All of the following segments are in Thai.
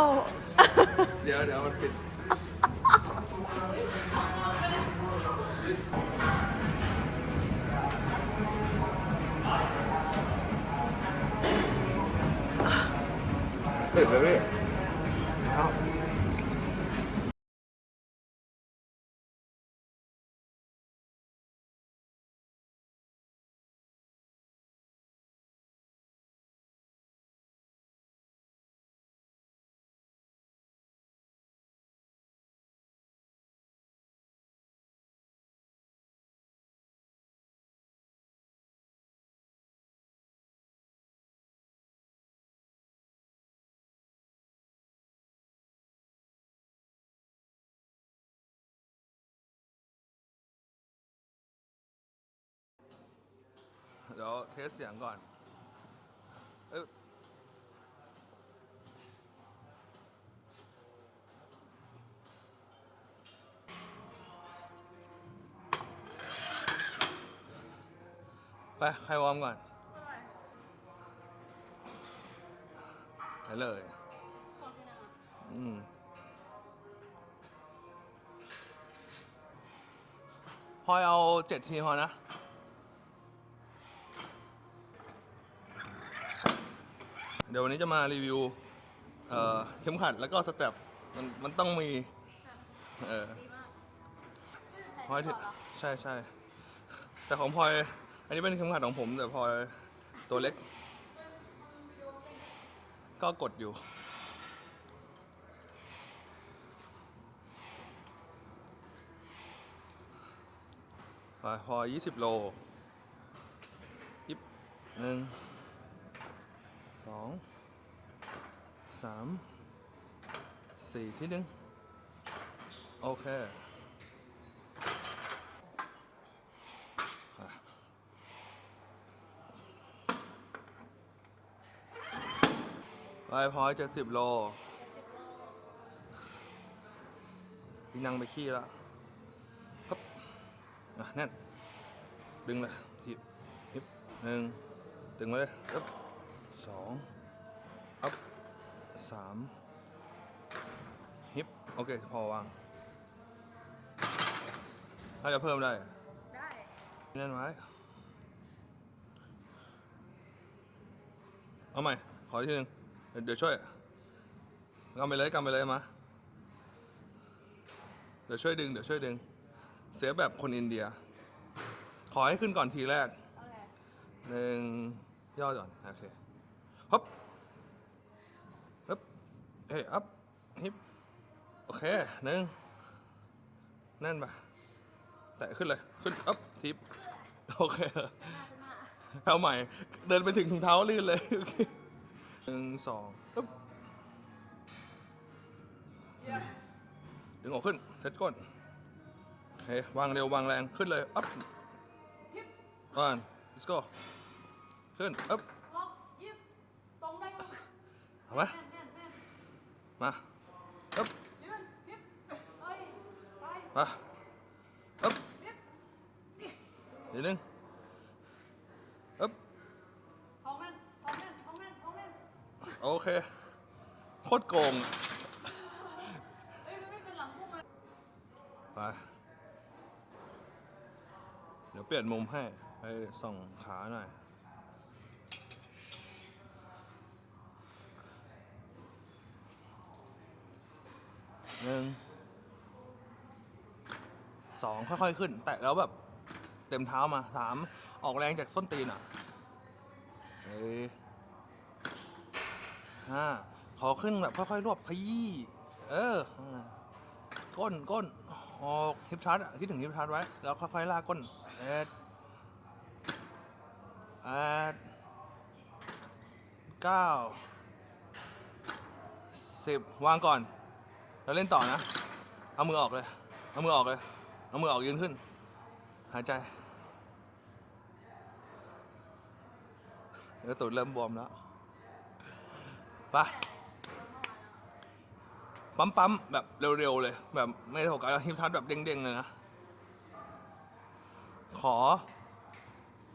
顔。で、あれ慌てる。あ。え、だめ。 ดี๋ยวเทสเสียงก่อน เอ้ยไปใครวอร์มก่อนไปเลย อืม พอยเอาเจ็ดทีพอนะ เดี๋ยววันนี้จะมารีวิวเอ่อเข็มขัดแล้วก็สเต็ปมันมันต้องมี เออพลอยที่ใช่ใช่แต่ของพลอยอันนี้เป็นเข็มขัดของผม แต่พลอยตัวเล็ก ก็กดอยู่ไปพอ20โลยิบหนึ่งส องสามสี่ที่หนึ่งโอเคอะไปพอยเจ็ดสิบโลพี่นั่งไปขี้แล้วฮึบอะแน่น ดึงเลยทิบฮิบหนึ่งดึงไว้เลยฮึบ สองอัพสามฮิปโอเค พอวาง ถ้าจะเพิ่มได้ได้แน่นไว้เอาใหม่ ขออีกทีหนึงเดี๋ยวเดี๋ยวช่วยกำไปเลยกำไปเลยมา เดี๋ยวช่วยดึง เดี๋ยวช่วยดึง เสียแบบคนอินเดีย ขอให้ขึ้นก่อนทีแรกโอเคหนึ่งย่อก่อน โอเค ฮึบฮึบเฮ้ยอัพฮิปโอเคหนึ่งแน่นปะแตะขึ้นเลย ขึ้นอัพทิปโอเคเอาใหม่ เดินไปถึงถุงเท้าลื่นเลยโอเคหนึ่งสองอึ๊บดึงออกขึ้นเซ็ตก้นโอเควางเร็ววางแรงขึ้นเลยอัพ one let's go ขึ้นอึ๊บ ล็อกยิบตรงได้ก็ เอาไหมมาอึ๊บมาอึ๊บอีกหนึ่งอึ๊บท้องแน่นท้องแน่นท้องแน่นท้องแน่นโอเคโคตรโกงเอ้ยไม่เป็นหลังพุ่งเลยไปเดี๋ยวเปลี่ยนมุมให้ไปส่องขาหน่อย หนึ่งสองค่อยๆขึ้น แตะแล้วแบบเต็มเท้ามาสามออกแรงจากส้นตีนอะเอ้ห้าขอขึ้นแบบค่อยๆรวบขยี้เออก้นก้นออกฮิปชาร์ตคิดถึงฮิปชาร์ตไว้ แล้วค่อยๆลากก้นแอดแอดเก้าสิบวางก่อน แล้วเล่นต่อนะ เอามือออกเลย เอามือออกเลย เอามือออกยืนขึ้น หายใจ เดี๋ยวตูดเริ่มบวมแล้ว ไป ปั๊มปั๊มๆแบบเร็วๆเลย แบบไม่ได้โฟกัสฮิปทัชแบบเด้งๆเลยนะ ขอ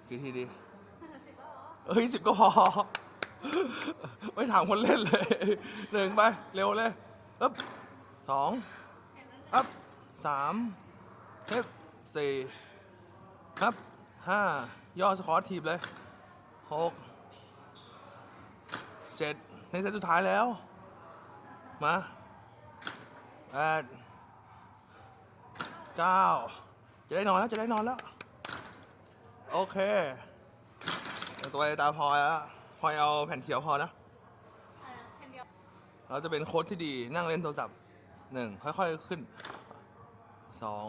กี่ทีดีเอ้ยสิบก็พอ ไม่ถามคนเล่นเลยหนึ่งไป เร็วเลยอึ๊บ สองอัพสามเฮ้ยสี่อัพห้าย่อสคอร์ทีบเลยหกเจ็ดในเซตสุดท้ายแล้ว มาแปดเก้าจะได้นอนแล้ว จะได้นอนแล้ว โอเคเดี๋ยวตัวไอ้ตาพลอยแล้วพลอยเอาแผ่นเขียวพอนะ เราจะเป็นโค้ชที่ดีนั่งเล่นโทรศัพท์ หนึ่งค่อยๆขึ้นสอง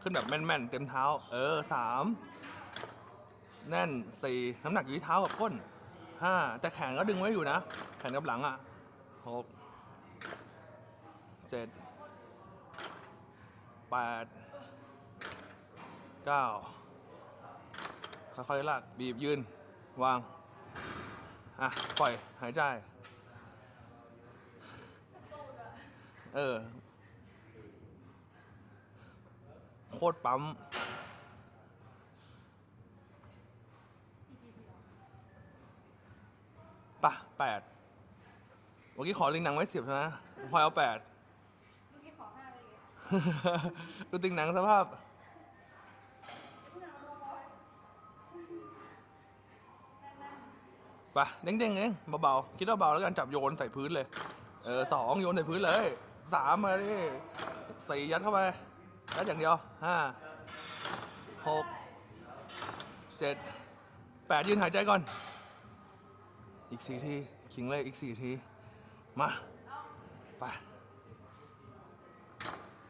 ขึ้นแบบแม่นๆเต็มเท้า เออสามแน่นสี่น้ำหนักอยู่ที่เท้ากับก้นห้าแต่แขนก็ดึงไว้อยู่นะ แขนกับหลังอะหกเจ็ดแปดเก้าค่อยๆลากบีบยืน วาง อะ ปล่อย หายใจ เออ โคตรปั๊มปะแปดเมื่อกี้ขอลิงหนังไว้สิบนะพลอยเอาแปดเมื่อกี้ขอห้าเลยดูติงหนังสภาพไปเด้งๆเองเบาๆ คิดว่าเบาแล้วกันจับโยนใส่พื้นเลย เออสองโยนใส่พื้นเลย สามมาดิสี่ยัดเข้าไปยัดอย่างเดียวห้าหกเจ็ดแปดยืนหายใจก่อน อีกสี่ทีขิงเลยอีกสี่ที มา ไป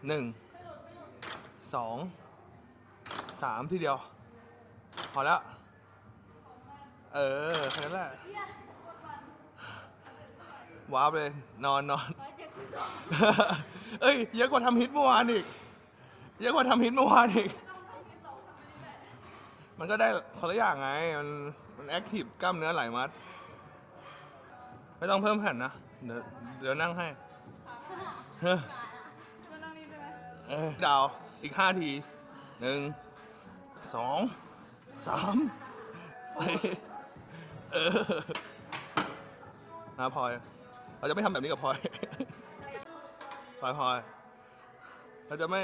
หนึ่งสองสามทีเดียว พอแล้ว เออแค่นั้นแหละว้าวเลย นอนนอนร้อย เอ้ยเยอะกว่าทำฮิตเมื่อวานอีกเยอะกว่าทำฮิตเมื่อวานอีก มันก็ได้คนละอย่างไง มันมันแอคทีฟกล้ามเนื้อหลายมัด ไม่ต้องเพิ่มแผ่นนะ เดี๋ยวเดี๋ยวนั่งให้เฮ้ยมานั่งนี่ได้ไหมเอ้ยดาวอีกห้าทีหนึ่งสองสามสี่เออนะพลอย เราจะไม่ทำแบบนี้กับพลอย พลอยพลอยเราจะไม่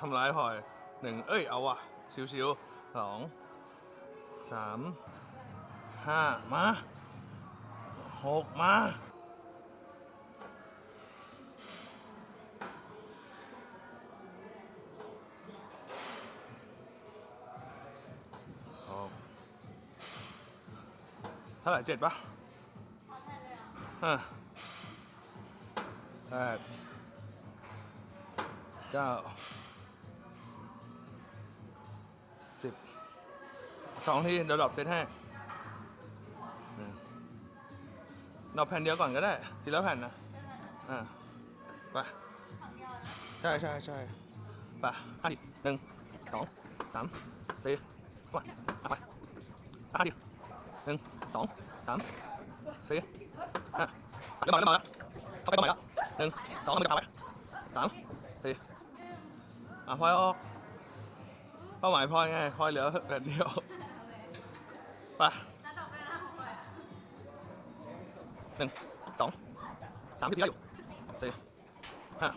ทำร้ายพลอยหนึ่งเอ้ยเอาว่ะชิวๆสองสามห้ามาหกมาหกเท่าไหร่เจ็ดปะห้าแปด เก้าสิบสองทีเดี๋ยวดรอปเซตให้หนึ่งดรอปแผ่นเดียวก่อนก็ได้ ทีละแผ่นนะ อ่าไปใช่ใช่ใช่ไปห้าดิหนึ่งสองสามสี่มาเอาไปห้าดิหนึ่งสองสามสี่ห้าเดี๋ยวมาแล้วมาแล้วเข้าไปต่อใหม่แล้วหนึ่งสองมือจับไปสามสี่ อะพลอยออก เป้าหมายพลอยไงพลอยเหลือแบบเดียวไปนัดอกได้นะของใครอะหนึ่งสองสามสิบทีได้อยู่สี่ห้า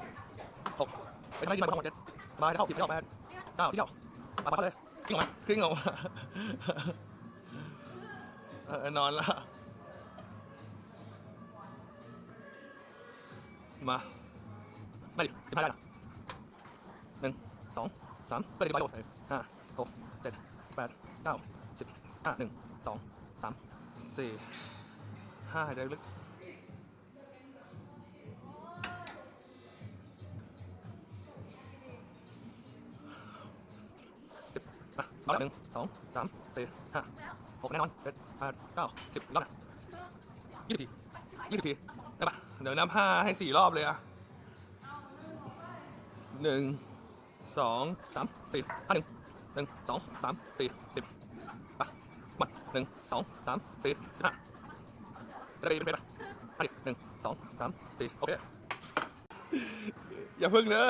หกไปทำไมดีมาทั้งหมดเจ็ดมาเข้าผิดไม่ออกแปดเก้าที่เดียวมาเข้าเลยกลิ้งออกมากลิ้งออกมาเออนอนละมาไม่ดิสิบห้าได้ละ หนึ่งสองสามไปดิไปหมดเลยห้าหกเจ็ดแปดเก้าสิบห้าหนึ่งสองสามสี่ห้าหายใจลึกสิบมาร้อยหนึ่งสองสามสี่ห้าหกแน่นอนเจ็ดแปดเก้าสิบรอบนะยี่สิบทียี่สิบทีได้ปะเดี๋ยวนับห้าให้สี่รอบเลยอะหนึ่ง สองสามสี่ห้าหนึ่งหนึ่งสองสามสี่สิบไปมาหนึ่งสองสามสี่ห้าได้ไปเป็นไปะห้าหนึ่งสองสามสี่โอเค อย่าพึ่งเนอะ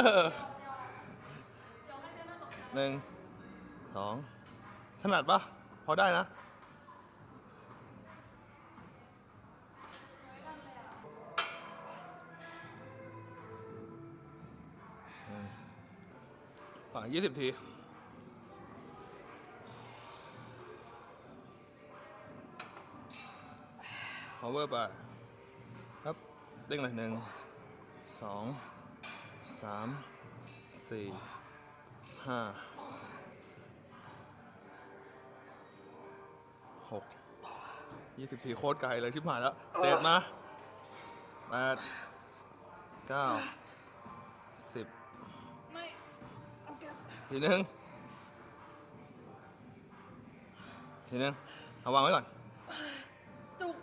หนึ่งสองถนัดปะพอได้นะ อะยี่สิบที power ไปครับเด้งเลยหนึ่งสองสามสี่ห้าหกยี่สิบทีโคตรไกลเลยชิบหายแล้วเสร็จมาแปดเก้า ทีหนึ่งทีหนึ่งเอาวางไว้ก่อน จุก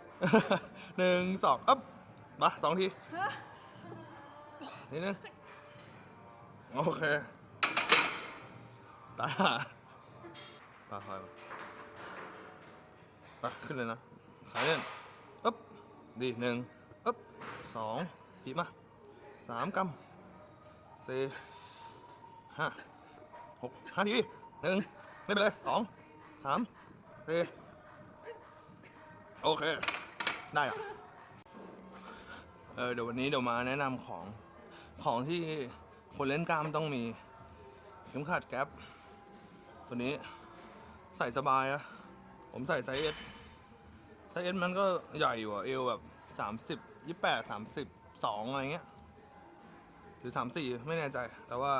หนึ่งสองอ๊บมาสองทีฮะทีหนึง โอเค ตาตาคอยมาไปขึ้นเลยนะขาเล่นอ๊บดีหนึ่งอ๊บสองทีมาสามกำสี่ห้า หกห้าทีหนึ่งไม่เป็นไรสองสามสี่โอเค ได้อะเออเดี๋ยววันนี้เดี๋ยวมาแนะนำของของที่คนเล่นกล้ามต้องมี เข็มขัดแก๊ปตัวนี้ใส่สบายอะผมใส่ไซส์เอสไซส์เอสมันก็ใหญ่อยู่อะเอวแบบสามสิบยี่แปดสามสิบสองอะไรเงี้ย หรือสามสี่ไม่แน่ใจ แต่ว่า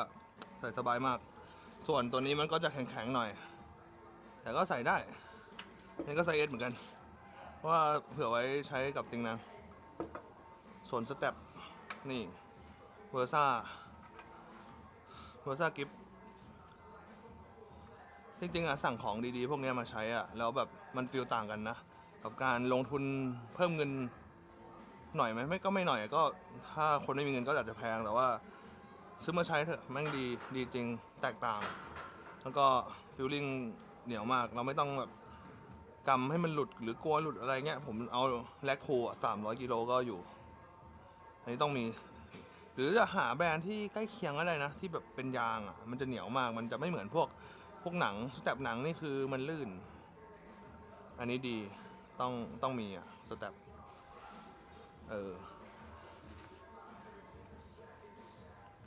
ใส่สบายมาก ส่วนตัวนี้มันก็จะแข็งๆหน่อย แต่ก็ใส่ได้นี่ก็ไซส์เอสเหมือนกัน เพราะว่าเผื่อไว้ใช้กับติงนางส่วนสเต็ปนี่เวอร์ซ่าเวอร์ซ่ากิฟจริงๆอะสั่งของดีๆ พวกนี้มาใช้อะแล้วแบบมันฟีลต่างกันนะ กับการลงทุนเพิ่มเงินหน่อยไหมไม่ก็ไม่หน่อยก็ถ้าคนไม่มีเงินก็อาจจะแพงแต่ว่า ซื้อมาใช้เถอะแม่งดีดีจริงแตกต่าง แล้วก็ฟิลลิ่งเหนียวมาก เราไม่ต้องแบบกำให้มันหลุดหรือกลัวหลุดอะไรเงี้ย ผมเอาแลคโค่สามร้อยกิโลก็อยู่ อันนี้ต้องมี หรือจะหาแบรนด์ที่ใกล้เคียงอะไรนะ ที่แบบเป็นยางอะ มันจะเหนียวมาก มันจะไม่เหมือนพวกพวกหนังสแตปหนังนี่คือมันลื่น อันนี้ดีต้องต้องมีอะสแตปเออ